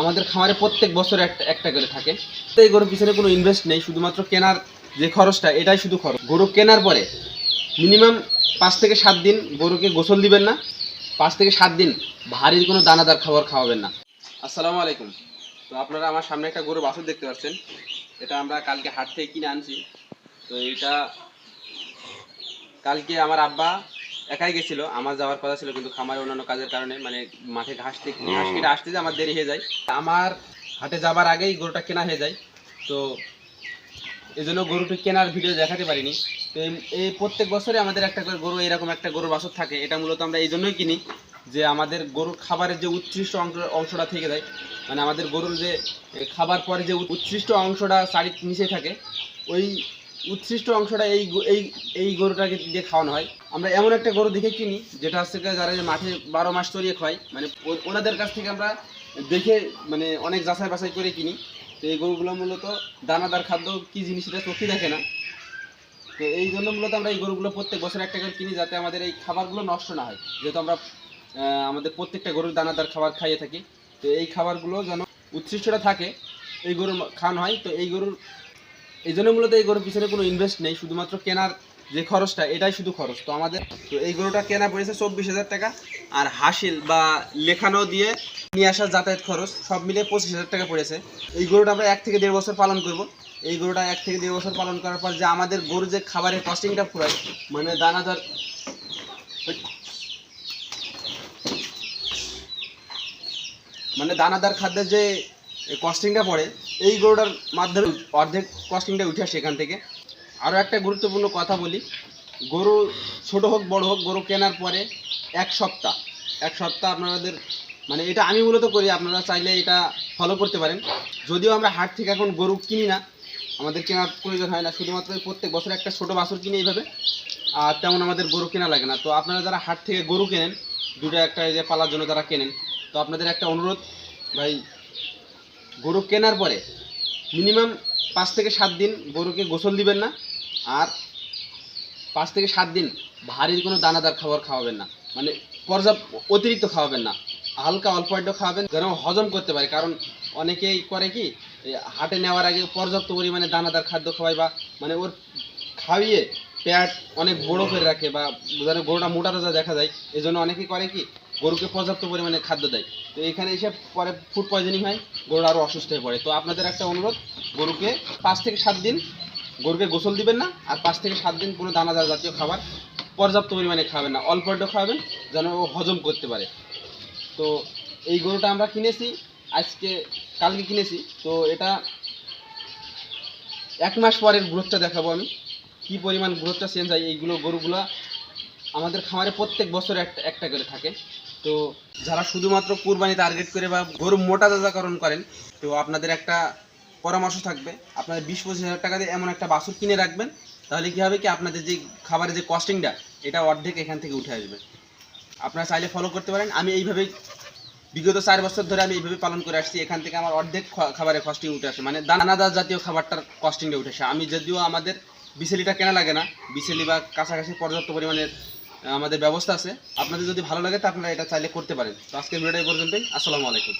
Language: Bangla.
আমাদের খামারে প্রত্যেক বছর একটা একটা করে থাকে। তো এই গরুর পিছনে কোনো ইনভেস্ট নেই, শুধুমাত্র কেনার যে খরচটা, এটাই শুধু খরচ। গরু কেনার পরে মিনিমাম পাঁচ থেকে সাত দিন গরুকে গোসল দিবেন না, পাঁচ থেকে সাত দিন ভারী কোনো দানাদার খাবার খাওয়াবেন না। আসসালামু আলাইকুম। তো আপনারা আমার সামনে একটা গরু বাছুর দেখতে পাচ্ছেন। এটা আমরা কালকে হাট থেকে কিনে আনছি। তো এটা কালকে আমার আব্বা একাই গেছিল আমার যাওয়ার কথা ছিল কিন্তু খামারে অন্যান্য কাজের কারণে মানে মাঠে ঘাস ঘাস কেটে আসতে যে আমার দেরি হয়ে যায়। আমার হাটে যাবার আগেই গরুটা কেনা হয়ে যায়। তো এই জন্য গরুটি কেনার ভিডিও দেখাতে পারিনি। তো এই- প্রত্যেক বছরে আমাদের একটা করে গরু এরকম একটা গরুর বাছর থাকে। এটা মূলত আমরা এই জন্যই কিনি যে আমাদের গরুর খাবারের যে উৎকৃষ্ট অংশ অংশটা থেকে যায়। মানে আমাদের গরুর যে খাবার পরে যে উৎ- উৎকৃষ্ট অংশটা চারির নিচে থাকে ওই উৎকৃষ্ট অংশটা এই এই এই গরুটাকে দিয়ে খাওয়ানো হয়। আমরা এমন একটা গরু দেখে কিনি যেটা হচ্ছে যারা মাঠে বারো মাস চড়িয়ে খায় মানে ওনাদের কাছ থেকে আমরা দেখে মানে অনেক যাচাই বাছাই করে কিনি। তো এই গরুগুলো মূলত দানাদার খাদ্য কি জিনিস এটা চোখে দেখে না। তো এই জন্য মূলত আমরা এই গরুগুলো প্রত্যেক বছর একটা করে কিনি, যাতে আমাদের এই খাবারগুলো নষ্ট না হয়। যেহেতু আমরা আমাদের প্রত্যেকটা গরুর দানাদার খাবার খাইয়ে থাকি। তো এই খাবারগুলো যেন উচ্ছিষ্টটা থাকে, এই গরুর খাওয়ানো হয়। তো এই গরুর এই জন্য মূলত এই গরুর পিছনে কোনো ইনভেস্ট নেই, শুধুমাত্র কেনার যে খরচটা, এটাই শুধু খরচ। তো আমাদের, তো এই গরুটা কেনা পড়েছে চব্বিশ হাজার টাকা, আর হাসিল বা লেখানো দিয়ে নিয়ে আসার যাতায়াত খরচ, সব মিলে পঁচিশ হাজার টাকা পড়েছে। এই গরুটা আমরা এক থেকে দেড় বছর পালন করব। এই গরুটা এক থেকে দেড় বছর পালন করার পর যে আমাদের গরু যে খাবারের কস্টিংটা ফুরায় মানে দানাদার মানে দানাদার খাদ্যের যে কস্টিংটা পড়ে। এই গরুটার মাধ্যমে অর্ধেক কস্টিংটা উঠে আসে এখান থেকে। আরও একটা গুরুত্বপূর্ণ কথা বলি, গরু ছোট হোক, বড় হোক, গরু কেনার পরে এক সপ্তাহ এক সপ্তাহ আপনাদের মানে এটা আমি মূলত করি, আপনারা চাইলে এটা ফলো করতে পারেন। যদিও আমরা হাট থেকে এখন গরু কিনি না, আমাদের কেনার প্রয়োজন হয় না, শুধুমাত্র প্রত্যেক বছর একটা ছোট বাছুর কিনে এইভাবে, আর তেমন আমাদের গরু কেনা লাগে না। তো আপনারা যারা হাট থেকে গরু কেনেন দুটো একটা এই যে পালার জন্য যারা কেনেন, তো আপনাদের একটা অনুরোধ, ভাই গরু কেনার পরে মিনিমাম পাঁচ থেকে সাত দিন গরুকে গোসল দিবেন না আর পাঁচ থেকে সাত দিন ভারীর কোনো দানাদার খাবার খাওয়াবেন না। মানে পর্যাপ্ত অতিরিক্ত খাওয়াবেন না। হালকা অল্প একটু খাওয়াবেন যেন হজম করতে পারে। কারণ অনেকেই করে কি হাটে নেওয়ার আগে পর্যাপ্ত পরিমাণে দানাদার খাদ্য খাওয়ায় বা মানে ওর খাইয়ে পেট অনেক বড় করে রাখে বা যেন গরুটা মোটা তাজা দেখা যায়। এই জন্য অনেকেই করে কি গরুকে পর্যাপ্ত পরিমাণে খাদ্য দেয়। তো এখানে এসে পরে ফুড পয়জনিং হয় গরুটা আরও অসুস্থ হয়ে পড়ে। তো আপনাদের একটা অনুরোধ, গরুকে পাঁচ থেকে সাত দিন গরুকে গোসল দিবেন না, আর পাঁচ থেকে সাত দিন কোনো দানাদার জাতীয় খাবার পর্যাপ্ত পরিমাণে খাবেন না। অল্প একটু খাওয়াবেন যেন ও হজম করতে পারে। তো এই গরুটা আমরা কিনেছি, আজকে, কালকে কিনেছি। তো এটা এক মাস পরের গ্রোথটা দেখাবো আমি। কি পরিমাণ গ্রোথটা চেঞ্জ হয়, এইগুলো গরুগুলো আমাদের খামারে প্রত্যেক বছর একটা একটা করে থাকে। তো যারা শুধুমাত্র কুরবানি টার্গেট করে বা গরু মোটা তাজাকরণ করেন তো আপনাদের একটা পরামর্শ থাকবে। আপনাদের বিশ পঁচিশ হাজার টাকা দিয়ে এমন একটা বাছুর কিনে রাখবেন তাহলে কী হবে কি আপনাদের যে খাবারের যে কস্টিংটা এটা অর্ধেক এখান থেকে উঠে আসবে। আপনারা চাইলে ফলো করতে পারেন। আমি এইভাবেই বিগত চার বছর ধরে আমি এইভাবে পালন করে আসছি। এখান থেকে আমার অর্ধেক খাবারের কস্টিং উঠে আসে। মানে দানাদার জাতীয় খাবারটার কস্টিংটা উঠে আসে। আমি যদিও আমাদের বিসেলিটা কেনা লাগে না বিসেলি বা কাছাকাছি পর্যাপ্ত পরিমাণের আহ, আমাদের ব্যবস্থা আছে। আপনাদের যদি ভালো লাগে তা আপনারা এটা চাইলে করতে পারেন। তো আজকের ভিডিওটা এই পর্যন্তই। আসসালামু আলাইকুম।